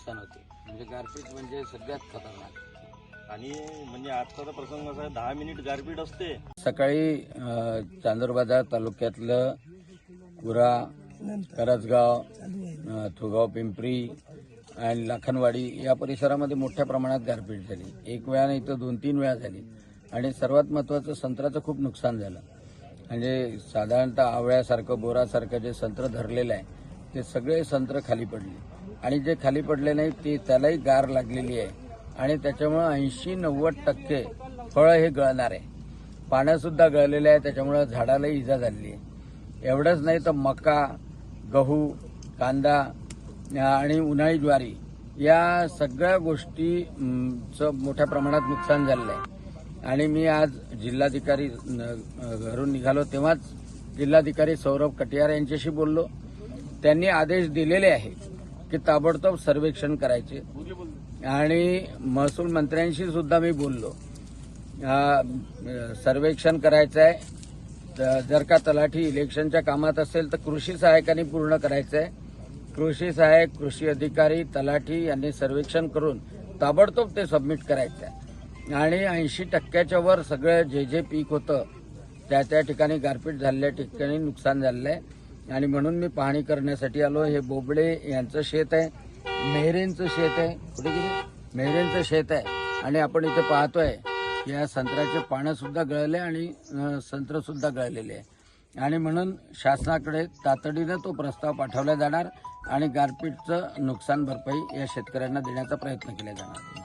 नुकसान होते. म्हणजे गारपीट म्हणजे सगळ्यात खतरनाक. आणि म्हणजे आजचा प्रसंग असा दहा मिनिट गारपीट असते. सकाळी चांदूरबाजार तालुक्यातलं कुरा करजगाव थुगाव पिंपरी आणि लाखनवाडी या परिसरामध्ये मोठ्या प्रमाणात गारपीट झाली. एक वेळा नाही तर दोन तीन वेळा झाली. आणि सर्वात महत्त्वाचं संत्र्याचं खूप नुकसान झालं. म्हणजे साधारणतः आवळ्यासारखं बोरासारखं जे संत्र धरलेलं आहे ते सगळे संत्र खाली पडले. आणि जे खाली पडले नाही ते त्यालाही गार लागलेली आहे. आणि त्याच्यामुळं ऐंशी नव्वद टक्के फळं हे गळणार आहे. पाण्यासुद्धा गळलेलं आहे त्याच्यामुळं झाडालाही इजा झालेली आहे. एवढंच नाही तर मका गहू कांदा आणि उन्हाळी ज्वारी या सगळ्या गोष्टीचं मोठ्या प्रमाणात नुकसान झालेलं आहे. आणि मी आज जिल्हाधिकारी घरून निघालो तेव्हाच जिल्हाधिकारी सौरभ कटियार यांच्याशी बोललो. त्यांनी आदेश दिलेले आहे की ताबडतोब सर्वेक्षण करायचे. आणि महसूल मंत्र्यांशी सुद्धा मी बोललो. सर्वेक्षण करायचं आहे जर का तलाठी इलेक्शनच्या कामात असेल तर कृषी सहायकांनी पूर्ण करायचं आहे कृषी सहाय्यक कृषी अधिकारी तलाठी यांनी सर्वेक्षण करून ताबडतोब ते सबमिट करायचं आहे आणि ऐंशी टक्क्याच्या वर सगळं जे जे पीक होतं त्या त्या ठिकाणी गारपीट झालेल्या ठिकाणी नुकसान झालेलं आहे. आणि म्हणून मी पाहणी करण्यासाठी आलो. हे बोबडे यांचं शेत आहे. मेहरेंचं शेत आहे. कुठे गेले? मेहरेंचं शेत आहे. आणि आपण इथे पाहतोय या संत्र्याचे पानं सुद्धा गळले आणि संत्र सुद्धा गळलेले आहे. आणि म्हणून शासनाकडे तातडीनं तो प्रस्ताव पाठवला जाणार आणि गारपीटचं नुकसान भरपाई या शेतकऱ्यांना देण्याचा प्रयत्न केला जाणार.